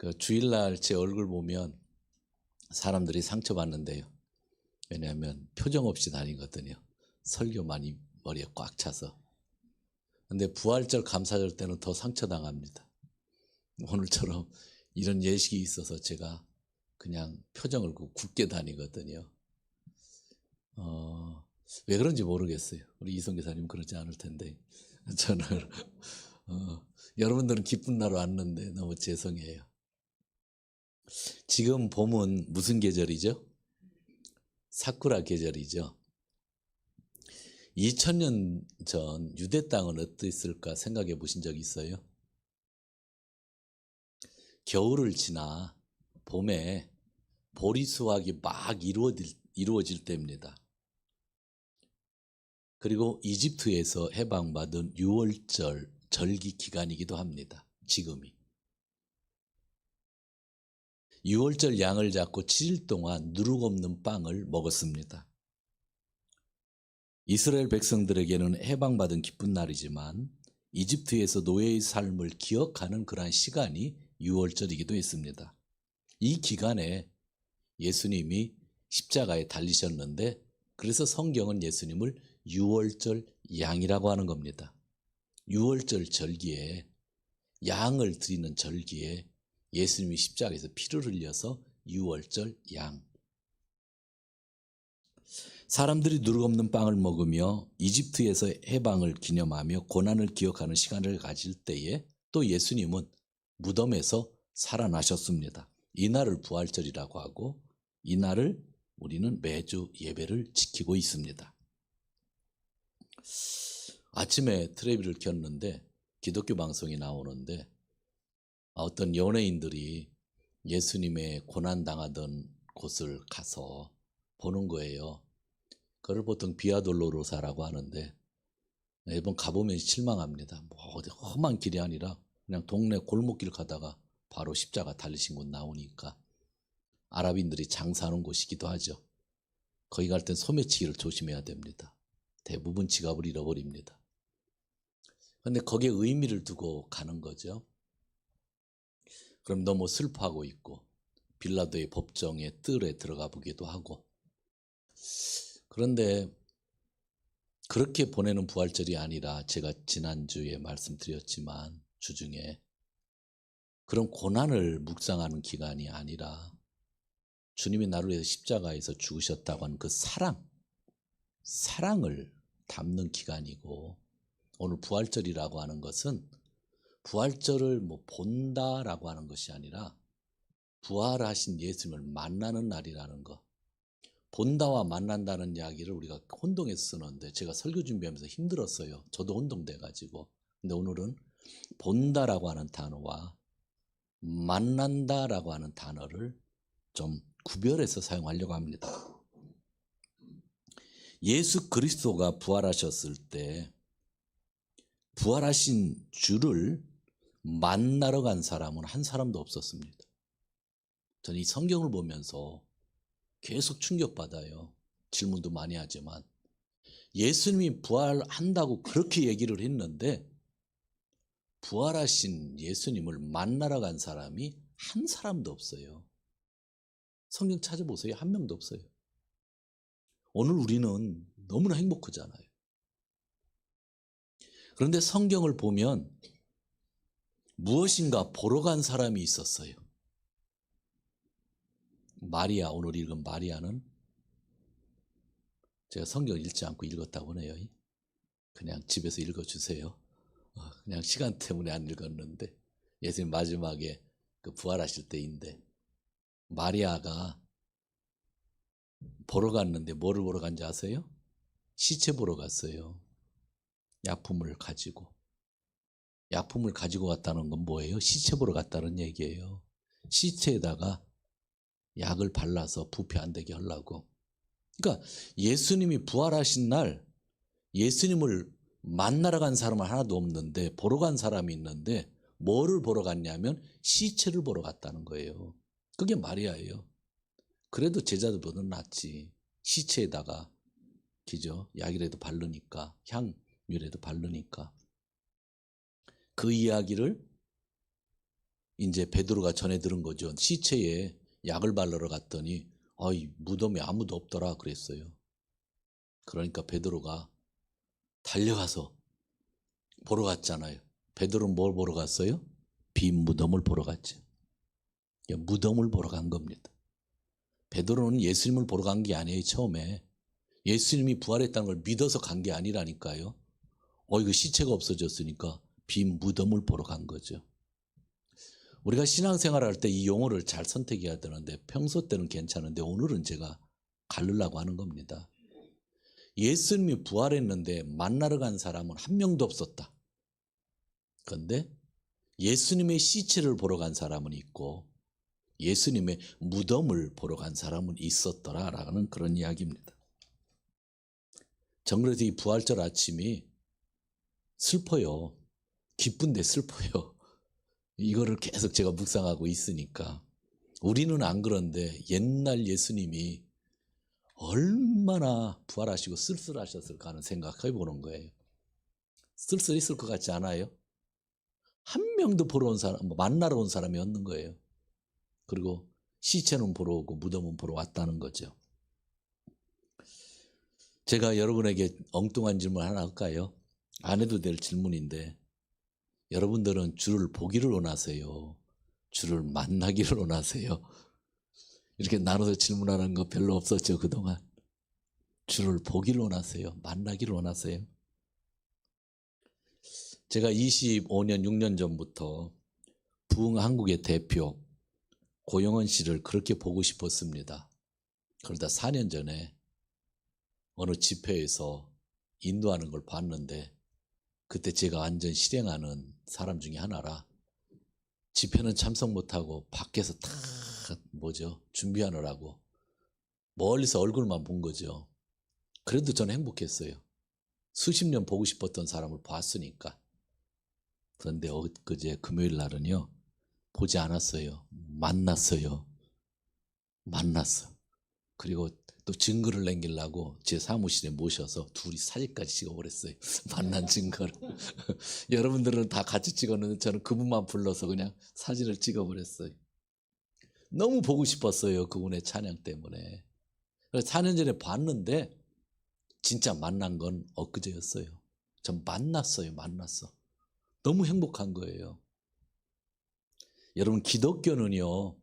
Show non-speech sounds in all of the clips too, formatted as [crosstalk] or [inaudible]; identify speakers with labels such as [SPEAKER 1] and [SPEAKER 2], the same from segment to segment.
[SPEAKER 1] 그 주일날 제 얼굴 보면 사람들이 상처받는데요. 왜냐하면 표정 없이 다니거든요. 설교 많이 머리에 꽉 차서. 근데 부활절 감사절 때는 더 상처당합니다. 오늘처럼 이런 예식이 있어서 제가 그냥 표정을 그 굳게 다니거든요. 어, 왜 그런지 모르겠어요. 우리 이성 교사님 그러지 않을 텐데. [laughs] 저는, 어, 여러분들은 기쁜 날 왔는데 너무 죄송해요. 지금 봄은 무슨 계절이죠? 사쿠라 계절이죠. 2000년 전 유대 땅은 어땠을까 생각해 보신 적 있어요? 겨울을 지나 봄에 보리 수확이 막 이루어질, 이루어질 때입니다. 그리고 이집트에서 해방받은 6월절 절기 기간이기도 합니다. 지금이. 6월절 양을 잡고 7일 동안 누룩 없는 빵을 먹었습니다. 이스라엘 백성들에게는 해방받은 기쁜 날이지만 이집트에서 노예의 삶을 기억하는 그러한 시간이 6월절이기도 했습니다. 이 기간에 예수님이 십자가에 달리셨는데 그래서 성경은 예수님을 6월절 양이라고 하는 겁니다. 6월절 절기에 양을 드리는 절기에 예수님이 십자가에서 피를 흘려서 6월절 양. 사람들이 누룩 없는 빵을 먹으며 이집트에서 해방을 기념하며 고난을 기억하는 시간을 가질 때에 또 예수님은 무덤에서 살아나셨습니다. 이날을 부활절이라고 하고 이날을 우리는 매주 예배를 지키고 있습니다. 아침에 트레비를 켰는데 기독교 방송이 나오는데 어떤 연예인들이 예수님의 고난 당하던 곳을 가서 보는 거예요. 그걸 보통 비아돌로로사라고 하는데 매번 가보면 실망합니다. 뭐 어디 험한 길이 아니라 그냥 동네 골목길 가다가 바로 십자가 달리신 곳 나오니까 아랍인들이 장사하는 곳이기도 하죠. 거기 갈 땐 소매치기를 조심해야 됩니다. 대부분 지갑을 잃어버립니다. 근데 거기에 의미를 두고 가는 거죠. 그럼 너무 슬퍼하고 있고 빌라도의 법정의 뜰에 들어가 보기도 하고. 그런데 그렇게 보내는 부활절이 아니라 제가 지난주에 말씀드렸지만 주중에 그런 고난을 묵상하는 기간이 아니라 주님이 나를 위해서 십자가에서 죽으셨다고 하는 그 사랑, 사랑을 담는 기간이고 오늘 부활절이라고 하는 것은 부활절을 뭐 본다라고 하는 것이 아니라 부활하신 예수님을 만나는 날이라는 것. 본다와 만난다는 이야기를 우리가 혼동해서 쓰는데 제가 설교 준비하면서 힘들었어요. 저도 혼동돼 가지고. 근데 오늘은 본다라고 하는 단어와 만난다라고 하는 단어를 좀 구별해서 사용하려고 합니다. 예수 그리스도가 부활하셨을 때 부활하신 주를 만나러 간 사람은 한 사람도 없었습니다. 저는 이 성경을 보면서 계속 충격받아요. 질문도 많이 하지만. 예수님이 부활한다고 그렇게 얘기를 했는데, 부활하신 예수님을 만나러 간 사람이 한 사람도 없어요. 성경 찾아보세요. 한 명도 없어요. 오늘 우리는 너무나 행복하잖아요. 그런데 성경을 보면 무엇인가 보러 간 사람이 있었어요. 마리아, 오늘 읽은 마리아는 제가 성경 읽지 않고 읽었다고 하네요. 그냥 집에서 읽어주세요. 어, 그냥 시간 때문에 안 읽었는데 예수님 마지막에 그 부활하실 때인데 마리아가 보러 갔는데 뭐를 보러 간지 아세요? 시체 보러 갔어요. 약품을 가지고. 약품을 가지고 갔다는 건 뭐예요? 시체 보러 갔다는 얘기예요. 시체에다가 약을 발라서 부패 안 되게 하려고. 그러니까 예수님이 부활하신 날 예수님을 만나러 간 사람은 하나도 없는데 보러 간 사람이 있는데 뭐를 보러 갔냐면 시체를 보러 갔다는 거예요. 그게 마리아예요. 그래도 제자들보다 낫지. 시체에다가 그죠? 약이라도 바르니까 향유라도 바르니까 그 이야기를 이제 베드로가 전해 들은 거죠. 시체에 약을 바르러 갔더니 아이 무덤에 아무도 없더라 그랬어요. 그러니까 베드로가 달려가서 보러 갔잖아요. 베드로는 뭘 보러 갔어요? 빈 무덤을 보러 갔죠. 그러니까 무덤을 보러 간 겁니다. 베드로는 예수님을 보러 간 게 아니에요. 처음에 예수님이 부활했다는 걸 믿어서 간 게 아니라니까요. 어 이거 시체가 없어졌으니까 빈 무덤을 보러 간 거죠. 우리가 신앙생활 할때 이 용어를 잘 선택해야 되는데 평소 때는 괜찮은데 오늘은 제가 가르려고 하는 겁니다. 예수님이 부활했는데 만나러 간 사람은 한 명도 없었다. 그런데 예수님의 시체를 보러 간 사람은 있고 예수님의 무덤을 보러 간 사람은 있었더라라는 그런 이야기입니다. 정그래서 이 부활절 아침이 슬퍼요. 기쁜데 슬퍼요. [laughs] 이거를 계속 제가 묵상하고 있으니까 우리는 안 그런데 옛날 예수님이 얼마나 부활하시고 쓸쓸하셨을까 하는 생각해 보는 거예요. 쓸쓸했을 것 같지 않아요? 한 명도 보러 온 사람, 뭐 만나러 온 사람이 없는 거예요. 그리고 시체는 보러 오고 무덤은 보러 왔다는 거죠. 제가 여러분에게 엉뚱한 질문 하나 할까요? 안 해도 될 질문인데 여러분들은 주를 보기를 원하세요? 주를 만나기를 원하세요? 이렇게 나눠서 질문하는 거 별로 없었죠, 그동안. 주를 보기를 원하세요? 만나기를 원하세요? 제가 25년, 6년 전부터 부흥 한국의 대표 고영원 씨를 그렇게 보고 싶었습니다. 그러다 4년 전에 어느 집회에서 인도하는 걸 봤는데 그때 제가 완전 실행하는 사람 중에 하나라 집회는 참석 못하고 밖에서 다 뭐죠 준비하느라고 멀리서 얼굴만 본 거죠. 그래도 저는 행복했어요. 수십 년 보고 싶었던 사람을 봤으니까. 그런데 엊그제 금요일 날은요 보지 않았어요. 만났어요. 만났어. 그리고 또 증거를 남기려고 제 사무실에 모셔서 둘이 사진까지 찍어버렸어요. [laughs] 만난 증거를. [laughs] 여러분들은 다 같이 찍었는데 저는 그분만 불러서 그냥 사진을 찍어버렸어요. 너무 보고 싶었어요. 그분의 찬양 때문에. 그래서 4년 전에 봤는데 진짜 만난 건 엊그제였어요. 전 만났어요. 만났어. 너무 행복한 거예요. 여러분 기독교는요.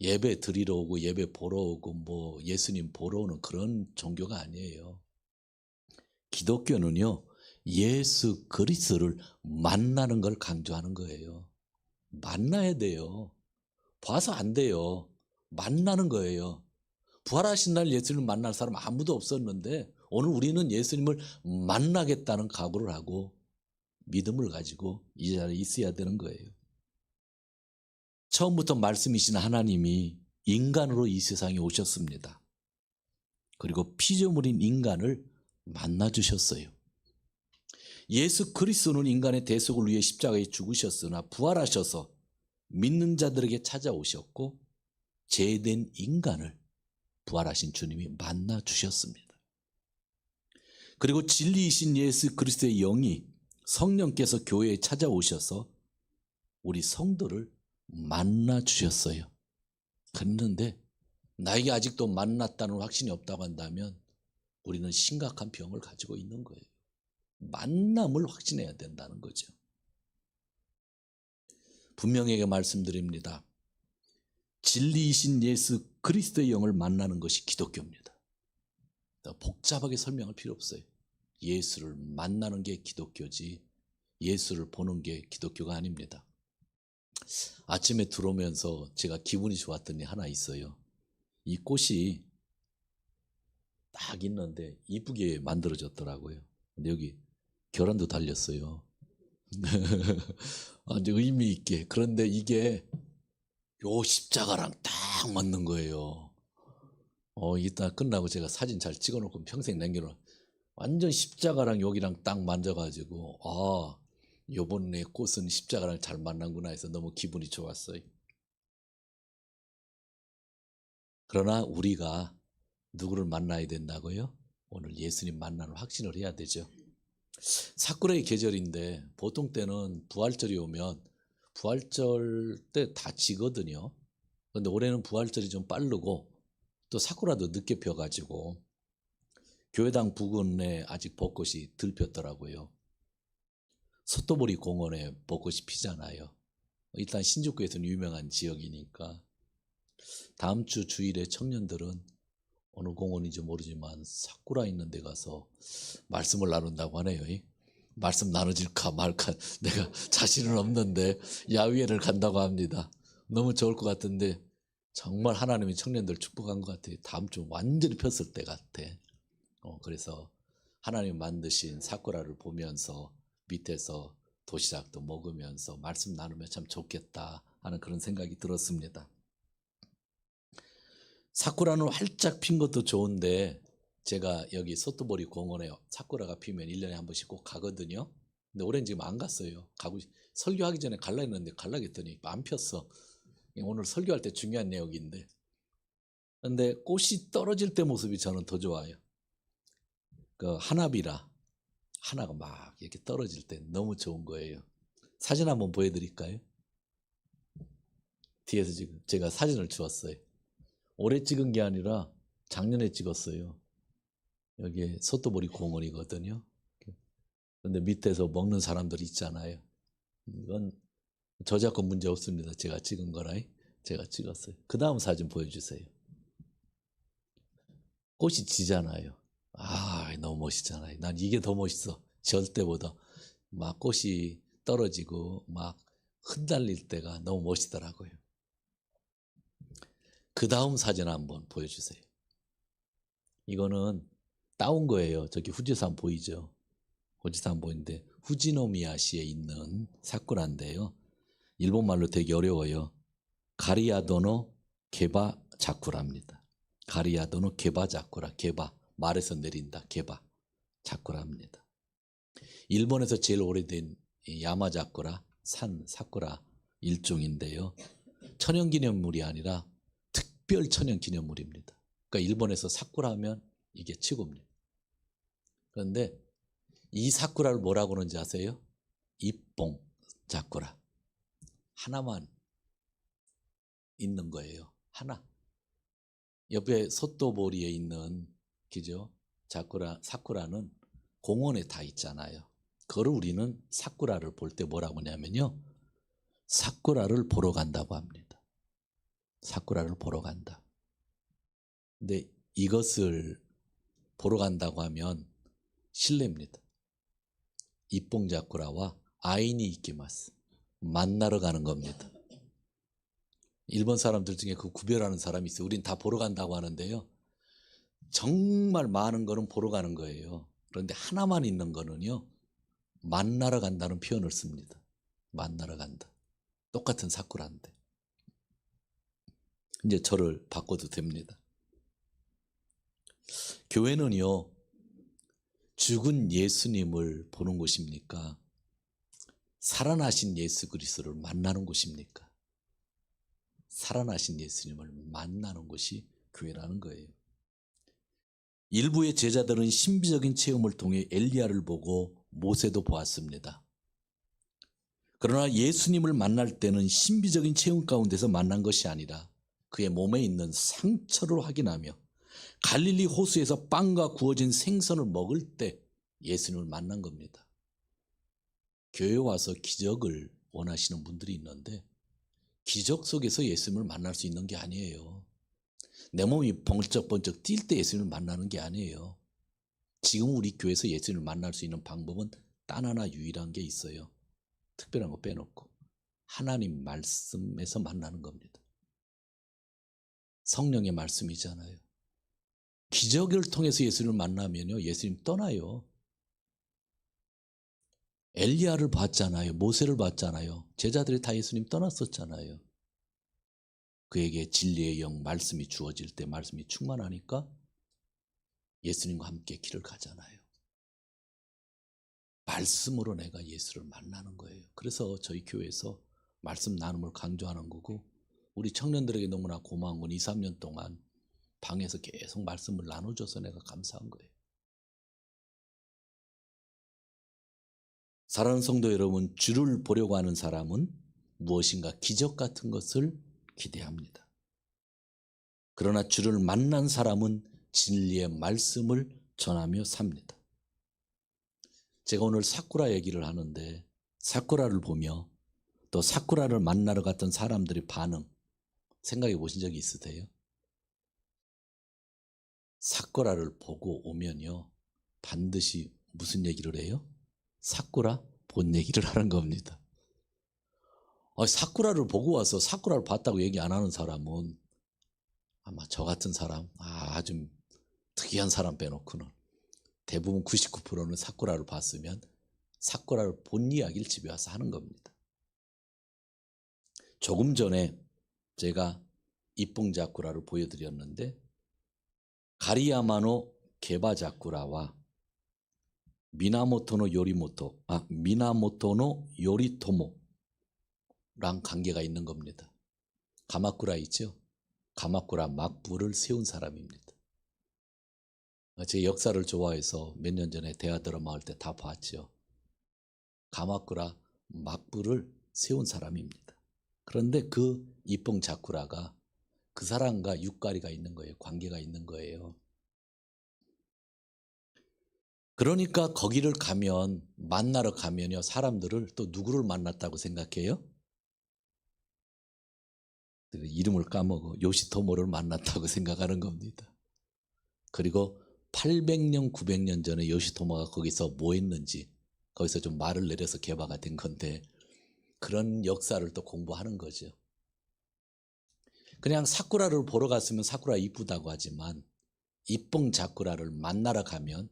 [SPEAKER 1] 예배 드리러 오고 예배 보러 오고 뭐 예수님 보러 오는 그런 종교가 아니에요. 기독교는요. 예수 그리스도를 만나는 걸 강조하는 거예요. 만나야 돼요. 봐서 안 돼요. 만나는 거예요. 부활하신 날 예수님을 만날 사람 아무도 없었는데 오늘 우리는 예수님을 만나겠다는 각오를 하고 믿음을 가지고 이 자리에 있어야 되는 거예요. 처음부터 말씀이신 하나님이 인간으로 이 세상에 오셨습니다. 그리고 피조물인 인간을 만나 주셨어요. 예수 그리스도는 인간의 대속을 위해 십자가에 죽으셨으나 부활하셔서 믿는 자들에게 찾아오셨고 죄된 인간을 부활하신 주님이 만나 주셨습니다. 그리고 진리이신 예수 그리스도의 영이 성령께서 교회에 찾아오셔서 우리 성도를 만나 주셨어요. 그런데 나에게 아직도 만났다는 확신이 없다고 한다면 우리는 심각한 병을 가지고 있는 거예요. 만남을 확신해야 된다는 거죠. 분명하게 말씀드립니다. 진리이신 예수 그리스도의 영을 만나는 것이 기독교입니다. 복잡하게 설명할 필요 없어요. 예수를 만나는 게 기독교지 예수를 보는 게 기독교가 아닙니다. 아침에 들어오면서 제가 기분이 좋았던 게 하나 있어요. 이 꽃이 딱 있는데 이쁘게 만들어졌더라고요. 근데 여기 계란도 달렸어요. [laughs] 아주 의미 있게. 그런데 이게 요 십자가랑 딱 맞는 거예요. 어, 이따 끝나고 제가 사진 잘 찍어놓고 평생 남겨놓 완전 십자가랑 여기랑 딱 만져가지고, 아, 요번에 꽃은 십자가랑 잘 만난구나 해서 너무 기분이 좋았어요. 그러나 우리가 누구를 만나야 된다고요? 오늘 예수님 만나는 확신을 해야 되죠. 사쿠라의 계절인데 보통 때는 부활절이 오면 부활절 때 다 지거든요. 근데 올해는 부활절이 좀 빠르고 또 사쿠라도 늦게 펴가지고 교회당 부근에 아직 벚꽃이 덜 폈더라고요. 소토보리 공원에 벚꽃이 피잖아요. 일단 신주쿠에서는 유명한 지역이니까 다음 주 주일에 청년들은 어느 공원인지 모르지만 사쿠라 있는 데 가서 말씀을 나눈다고 하네요. 말씀 나눠질까 말까 [laughs] 내가 자신은 없는데 야외를 간다고 합니다. 너무 좋을 것 같은데 정말 하나님이 청년들 축복한 것 같아요. 다음 주 완전히 폈을 때 같아. 어, 그래서 하나님 만드신 사쿠라를 보면서 밑에서 도시락도 먹으면서 말씀 나누면 참 좋겠다 하는 그런 생각이 들었습니다. 사쿠라는 활짝 핀 것도 좋은데 제가 여기 소토보리 공원에 사쿠라가 피면 1년에 한 번씩 꼭 가거든요. 근데 올해는 지금 안 갔어요. 가고 싶- 설교하기 전에 갈라 했는데 갈라 했더니 안 폈어. 오늘 설교할 때 중요한 내용인데. 근데 꽃이 떨어질 때 모습이 저는 더 좋아요. 그 하나비라 하나가 막 이렇게 떨어질 때 너무 좋은 거예요. 사진 한번 보여드릴까요? 뒤에서 지금 제가 사진을 주었어요. 올해 찍은 게 아니라 작년에 찍었어요. 여기 소토보리 공원이거든요. 근데 밑에서 먹는 사람들 있잖아요. 이건 저작권 문제 없습니다. 제가 찍은 거라 제가 찍었어요. 그 다음 사진 보여주세요. 꽃이 지잖아요. 아, 너무 멋있잖아요. 난 이게 더 멋있어. 절 때보다. 막 꽃이 떨어지고 막 흩날릴 때가 너무 멋있더라고요. 그 다음 사진 한번 보여주세요. 이거는 따온 거예요. 저기 후지산 보이죠? 후지산 보이는데 후지노미야시에 있는 사쿠라인데요. 일본 말로 되게 어려워요. 가리아도노 게바 자쿠라입니다. 가리아도노 게바 자쿠라, 게바 말에서 내린다, 게바 자쿠라입니다. 일본에서 제일 오래된 이 야마자쿠라, 산 사쿠라 일종인데요. 천연기념물이 아니라 특별 천연기념물입니다. 그러니까 일본에서 사쿠라 하면 이게 최고입니다. 그런데 이 사쿠라를 뭐라고 하는지 아세요? 입봉 자쿠라. 하나만 있는 거예요. 하나. 옆에 소토보리에 있는 그죠? 자쿠라 사쿠라는 공원에 다 있잖아요. 그걸 우리는 사쿠라를 볼 때 뭐라고 하냐면요. 사쿠라를 보러 간다고 합니다. 사쿠라를 보러 간다. 근데 이것을 보러 간다고 하면 실례입니다. 입봉자쿠라와 아이니 이키마스 만나러 가는 겁니다. 일본 사람들 중에 그 구별하는 사람이 있어요. 우린 다 보러 간다고 하는데요. 정말 많은 거는 보러 가는 거예요. 그런데 하나만 있는 거는요. 만나러 간다는 표현을 씁니다. 만나러 간다. 똑같은 사쿠라인데. 이제 저를 바꿔도 됩니다. 교회는요. 죽은 예수님을 보는 곳입니까? 살아나신 예수 그리스도를 만나는 곳입니까? 살아나신 예수님을 만나는 곳이 교회라는 거예요. 일부의 제자들은 신비적인 체험을 통해 엘리야를 보고 모세도 보았습니다. 그러나 예수님을 만날 때는 신비적인 체험 가운데서 만난 것이 아니라 그의 몸에 있는 상처를 확인하며 갈릴리 호수에서 빵과 구워진 생선을 먹을 때 예수님을 만난 겁니다. 교회 와서 기적을 원하시는 분들이 있는데 기적 속에서 예수님을 만날 수 있는 게 아니에요. 내 몸이 번쩍번쩍 뛸 때 예수님을 만나는 게 아니에요. 지금 우리 교회에서 예수님을 만날 수 있는 방법은 단 하나 유일한 게 있어요. 특별한 거 빼놓고 하나님 말씀에서 만나는 겁니다. 성령의 말씀이잖아요. 기적을 통해서 예수님을 만나면요, 예수님 떠나요. 엘리야를 봤잖아요. 모세를 봤잖아요. 제자들이 다 예수님 떠났었잖아요. 그에게 진리의 영 말씀이 주어질 때 말씀이 충만하니까 예수님과 함께 길을 가잖아요. 말씀으로 내가 예수를 만나는 거예요. 그래서 저희 교회에서 말씀 나눔을 강조하는 거고 우리 청년들에게 너무나 고마운 건 2, 3년 동안 방에서 계속 말씀을 나눠줘서 내가 감사한 거예요. 사랑하는 성도 여러분, 주를 보려고 하는 사람은 무엇인가 기적 같은 것을 기대합니다. 그러나 주를 만난 사람은 진리의 말씀을 전하며 삽니다. 제가 오늘 사쿠라 얘기를 하는데 사쿠라를 보며 또 사쿠라를 만나러 갔던 사람들의 반응 생각해 보신 적이 있으세요? 사쿠라를 보고 오면요 반드시 무슨 얘기를 해요? 사쿠라 본 얘기를 하는 겁니다. 아, 사쿠라를 보고 와서 사쿠라를 봤다고 얘기 안 하는 사람은 아마 저 같은 사람, 아, 아주 특이한 사람 빼놓고는 대부분 99%는 사쿠라를 봤으면 사쿠라를 본 이야기를 집에 와서 하는 겁니다. 조금 전에 제가 이뽕자쿠라를 보여드렸는데 가리야마노 게바자쿠라와 미나모토노 요리모토, 아, 미나모토노 요리토모 랑 관계가 있는 겁니다. 가마쿠라 있죠? 가마쿠라 막부를 세운 사람입니다. 제 역사를 좋아해서 몇 년 전에 대하 드라마 할 때 다 봤죠. 가마쿠라 막부를 세운 사람입니다. 그런데 그 이뽕 자쿠라가 그 사람과 육가리가 있는 거예요. 관계가 있는 거예요. 그러니까 거기를 가면 만나러 가면요 사람들을 또 누구를 만났다고 생각해요? 이름을 까먹어 요시토모를 만났다고 [laughs] 생각하는 겁니다. 그리고 800년 900년 전에 요시토모가 거기서 뭐 했는지 거기서 좀 말을 내려서 개화가 된 건데 그런 역사를 또 공부하는 거죠. 그냥 사쿠라를 보러 갔으면 사쿠라 이쁘다고 하지만 이뽕 자쿠라를 만나러 가면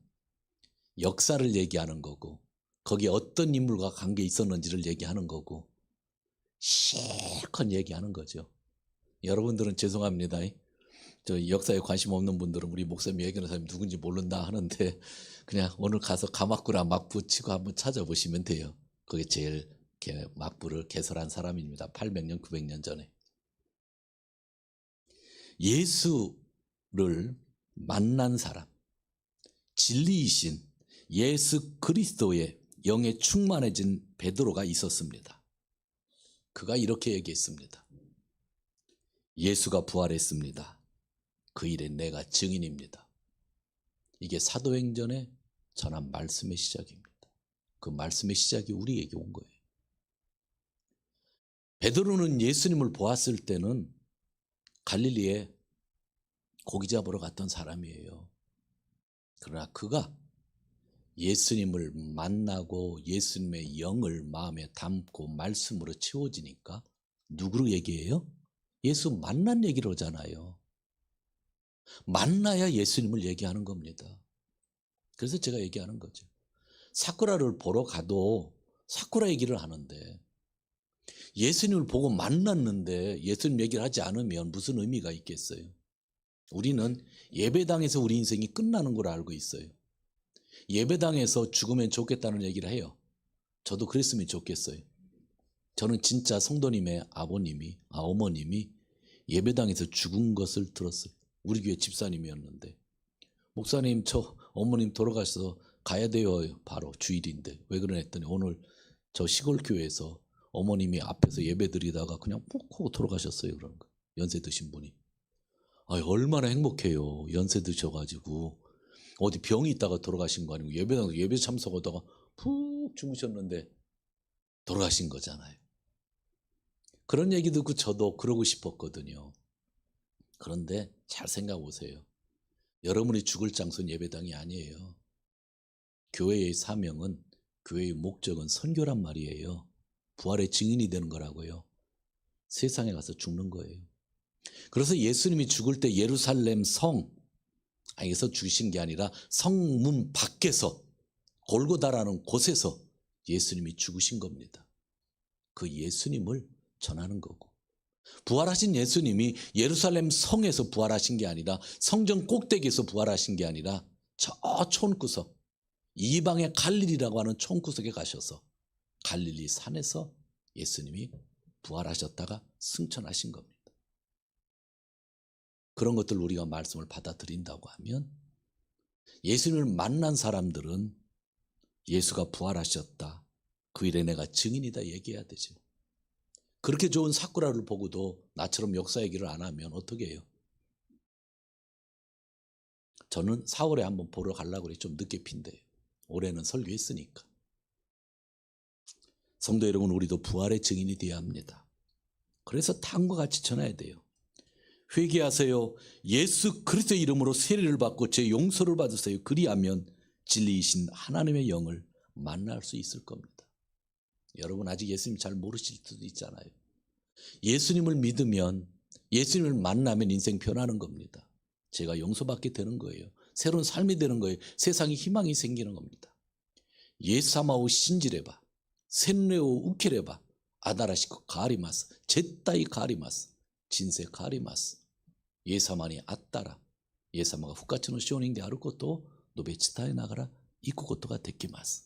[SPEAKER 1] 역사를 얘기하는 거고 거기에 어떤 인물과 관계 있었는지를 얘기하는 거고 실컷 얘기하는 거죠. 여러분들은 죄송합니다. 저 역사에 관심 없는 분들은 우리 목사님 얘기하는 사람이 누군지 모른다 하는데 그냥 오늘 가서 가마쿠라 막부 치고 한번 찾아보시면 돼요. 그게 제일 막부를 개설한 사람입니다. 800년 900년 전에. 예수를 만난 사람, 진리이신 예수 그리스도의 영에 충만해진 베드로가 있었습니다. 그가 이렇게 얘기했습니다. 예수가 부활했습니다. 그 일에 내가 증인입니다. 이게 사도행전에 전한 말씀의 시작입니다. 그 말씀의 시작이 우리에게 온 거예요. 베드로는 예수님을 보았을 때는 갈릴리에 고기 잡으러 갔던 사람이에요. 그러나 그가 예수님을 만나고 예수님의 영을 마음에 담고 말씀으로 채워지니까 누구로 얘기해요? 예수 만난 얘기를 하잖아요. 만나야 예수님을 얘기하는 겁니다. 그래서 제가 얘기하는 거죠. 사쿠라를 보러 가도 사쿠라 얘기를 하는데 예수님을 보고 만났는데 예수님 얘기를 하지 않으면 무슨 의미가 있겠어요? 우리는 예배당에서 우리 인생이 끝나는 걸 알고 있어요. 예배당에서 죽으면 좋겠다는 얘기를 해요. 저도 그랬으면 좋겠어요. 저는 진짜 성도님의 아버님이, 아, 어머님이 예배당에서 죽은 것을 들었어요. 우리 교회 집사님이었는데. 목사님, 저 어머님 돌아가셔서 가야 돼요. 바로 주일인데. 왜 그러냐 했더니 오늘 저 시골 교회에서 어머님이 앞에서 예배 드리다가 그냥 푹 하고 돌아가셨어요. 그런 거. 연세 드신 분이. 아, 얼마나 행복해요. 연세 드셔가지고. 어디 병이 있다가 돌아가신 거 아니고 예배당 예배 참석하다가 푹 주무셨는데 돌아가신 거잖아요. 그런 얘기 듣고 저도 그러고 싶었거든요. 그런데 잘 생각해 보세요. 여러분이 죽을 장소는 예배당이 아니에요. 교회의 사명은 교회의 목적은 선교란 말이에요. 부활의 증인이 되는 거라고요. 세상에 가서 죽는 거예요. 그래서 예수님이 죽을 때 예루살렘 성 안에서 죽으신 게 아니라 성문 밖에서 골고다라는 곳에서 예수님이 죽으신 겁니다. 그 예수님을 전하는 거고. 부활하신 예수님이 예루살렘 성에서 부활하신 게 아니라 성전 꼭대기에서 부활하신 게 아니라 저 촌구석 이방의 갈릴리라고 하는 촌구석에 가셔서 갈릴리 산에서 예수님이 부활하셨다가 승천하신 겁니다. 그런 것들 우리가 말씀을 받아들인다고 하면 예수님을 만난 사람들은 예수가 부활하셨다. 그 일에 내가 증인이다 얘기해야 되죠. 그렇게 좋은 사쿠라를 보고도 나처럼 역사 얘기를 안 하면 어떻게 해요? 저는 4월에 한번 보러 가려고 그래 좀 늦게 핀대요. 올해는 설교했으니까. 성도 여러분 우리도 부활의 증인이 되어야 합니다. 그래서 탕과 같이 전해야 돼요. 회개하세요. 예수 그리스도의 이름으로 세례를 받고 제 용서를 받으세요. 그리하면 진리이신 하나님의 영을 만날 수 있을 겁니다. 여러분 아직 예수님 잘 모르실 수도 있잖아요. 예수님을 믿으면 예수님을 만나면 인생 변하는 겁니다. 제가 용서받게 되는 거예요. 새로운 삶이 되는 거예요. 세상에 희망이 생기는 겁니다. 예사마오 신지레바 샌레오 우케레바 아다라시코 가리마스 제따이 가리마스 진세 가리마스 예사마니 아따라 예사마가 후카츠노 시오닝데 아루 것도 노베치타에 나가라 이쿠 것도가 데키마스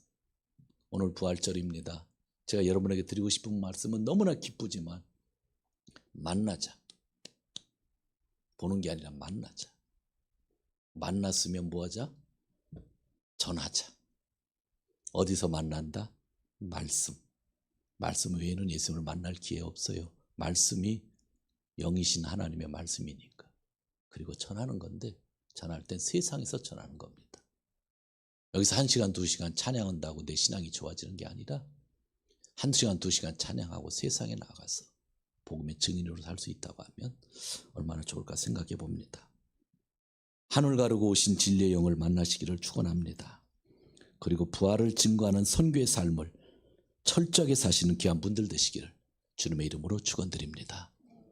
[SPEAKER 1] 오늘 부활절입니다. 제가 여러분에게 드리고 싶은 말씀은 너무나 기쁘지만 만나자. 보는 게 아니라 만나자. 만났으면 뭐하자? 전하자. 어디서 만난다? 말씀. 말씀 외에는 예수님을 만날 기회 없어요. 말씀이 영이신 하나님의 말씀이니까. 그리고 전하는 건데 전할 땐 세상에서 전하는 겁니다. 여기서 한 시간, 두 시간 찬양한다고 내 신앙이 좋아지는 게 아니라 한 시간, 두 시간 찬양하고 세상에 나가서 복음의 증인으로 살 수 있다고 하면 얼마나 좋을까 생각해 봅니다. 하늘 가르고 오신 진리의 영을 만나시기를 축원합니다. 그리고 부활을 증거하는 선교의 삶을 철저하게 사시는 귀한 분들 되시기를 주님의 이름으로 축원드립니다.